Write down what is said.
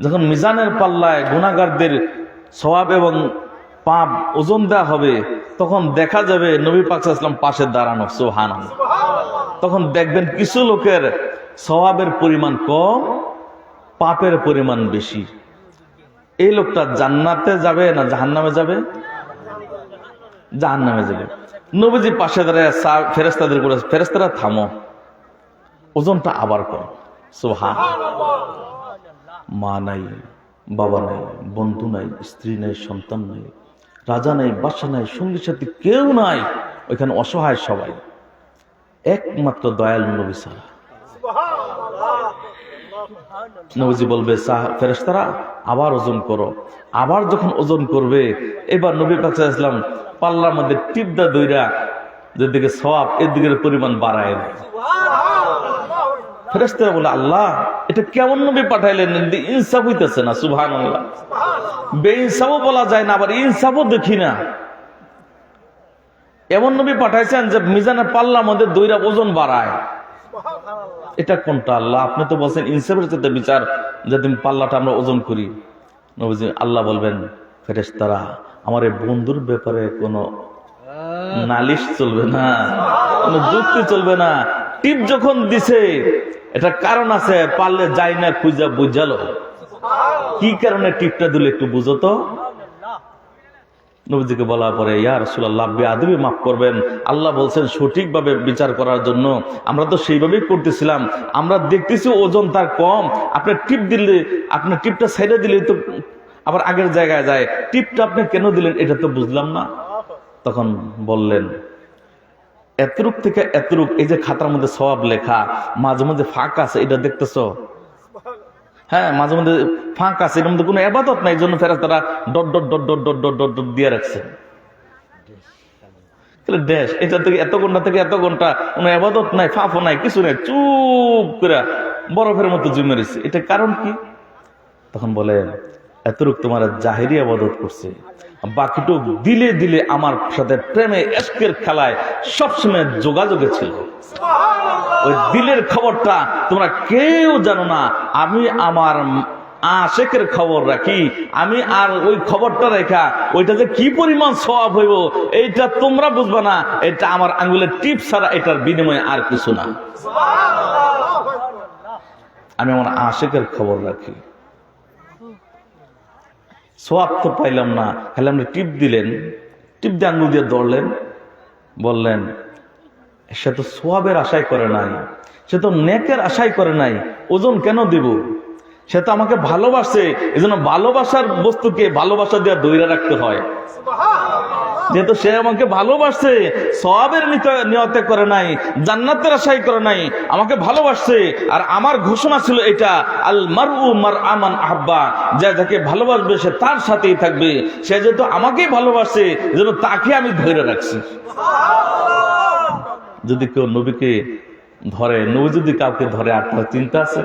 যখন মিজানের পাল্লায় গুণাগারদের সওয়াব এবং পাপ ওজন দেওয়া হবে, তখন দেখা যাবে নবী পাক ইসলাম পাশে দাঁড়ানো সোহান তখন দেখবেন কিছু লোকের স্বভাবের পরিমাণ কম, পাপের পরিমাণ বেশি। এই লোকটা জান্নাতে যাবে না জাহান্নামে যাবে? জাহান্নামে যাবে। নবীজি পাশে দাঁড়ায় ফেরেস্তাদের করে ফেরেস্তারা থামো। ওজনটা আবার কম। সোহান মা নাই, বাবা নাই, বন্ধু নাই, স্ত্রী নাই, সন্তান নাই, রাজা নাই, বাসা নাই, সঙ্গী সাথী কেউ নাই, ওইখানে অসহায় সবাই। একমাত্র দয়াল নবী ছাড়া। নবীজি বলবে ফেরেস্তারা আবার ওজন করো। আবার যখন ওজন করবে, এবার নবী কাছে আসলাম, পাল্লার মধ্যে টিপদা দইরা, যেদিকে সওয়াব এর দিকের পরিমাণ বাড়ায় ফেরেস্তারা বলে আল্লাহ এটা কেমন নবী পাঠাইলেন? ইনসাফ হইতেছে না সুভান আল্লাহ বেইনসাফও বলা যায় না আবার ইনসাফও দেখি না। এমন নবী পাঠাইছেন যে মিজানের পাল্লার মধ্যে দইরা ওজন বাড়ায়। এটা কোনটা? আল্লাহ আপনি তো বলছেন ইনসাফের সাথে বিচার যে তুমি পাল্লাটা আমরা ওজন করি। নবীজি আল্লাহ বলবেন ফেরেস্তারা আমার এই বন্ধুর ব্যাপারে কোনো নালিশ চলবে না কোনো যুক্তি চলবে না। টিপ যখন দিছে এটা কারণ আছে, পারলে যাই না খুঁজা বুঝালো। কি কারণে টিপটা দিলে একটু বুঝো তো? নবীজিকে বলা পরে, ইয়া রসুল্লাহ আদবি মাফ করবেন। আল্লাহ বলছেন, সঠিকভাবে বিচার করার জন্য আমরা তো সেইভাবেই করতেছিলাম। আমরা দেখতেছি ওজন তার কম। আপনার টিপ দিলে আপনার টিপটা সাইডে দিলে তো আবার আগের জায়গায় যায়। টিপটা আপনি কেন দিলেন, এটা তো বুঝলাম না। তখন বললেন এতরূপ থেকে এতরূপ, এই যে খাতার মধ্যে সবাব লেখা, মাঝে মাঝে ফাঁক আছে, এটা দেখতেছ? হ্যাঁ মাঝে মধ্যে ফাঁক আছে, এর মধ্যে কোনো এবাদত নাই জন্য ফেরা তারা dot dot dot dot dot dot dot dot দিয়ে রাখছে। দেশ, এটা থেকে এত ঘণ্টা থেকে এত ঘণ্টা কোনো এবাদত নাই ফাঁফও নাই, কিছু নাই, চুপ করে বরফের মতো জমে রয়েছে। এটা কারণ কি? তখন বলে এতটুক তোমার জাহেরি আবাদত করছে। বাকিটুক দিলে দিলে আমার সাথে প্রেমে এসকের খেলায় সবসময় যোগাযোগে ছিল। ওই দিলের খবরটা তোমরা কেউ জানো না। আমি আমার আশেকের খবর রাখি। আমি আর ওই খবরটা রেখা ওইটা যে কি পরিমাণ সবাব হইব, এইটা তোমরা বুঝবা না। এটা আমার আঙ্গুলের টিপ ছাড়া এটার বিনিময়ে আর কিছু না। আমি আমার আশেকের খবর রাখি। সোয়াব তো পাইলাম না। তাহলে আপনি টিপ দিলেন, টিপ দিয়ে আঙ্গুল দিয়ে দৌড়লেন বললেন, সে তো সোয়াবের আশাই করে নাই, সে তো নেকের আশাই করে নাই, ওজন কেন দিব? সে তো আমাকে ভালোবাসে এই জন্য ভালোবাসার বস্তুকে ভালোবাসা দিয়ে দৈরা রাখতে হয়। যেহেতু সে আমাকে ভালোবাসছে সবের নিয়তে করে নাই, জান্নাতের আশাই করে নাই, আমাকে ভালোবাসছে আর আমার ঘোষণা ছিল এটা, আল মারু মার আমান আহ্বা যা যাকে ভালোবাসবে সে তার সাথেই থাকবে। সে যেহেতু আমাকেই ভালোবাসছে যেন তাকে আমি ধরে রাখছি। যদি কেউ নবীকে ধরে, নবী যদি কাউকে ধরে, আপনার চিন্তা আছে?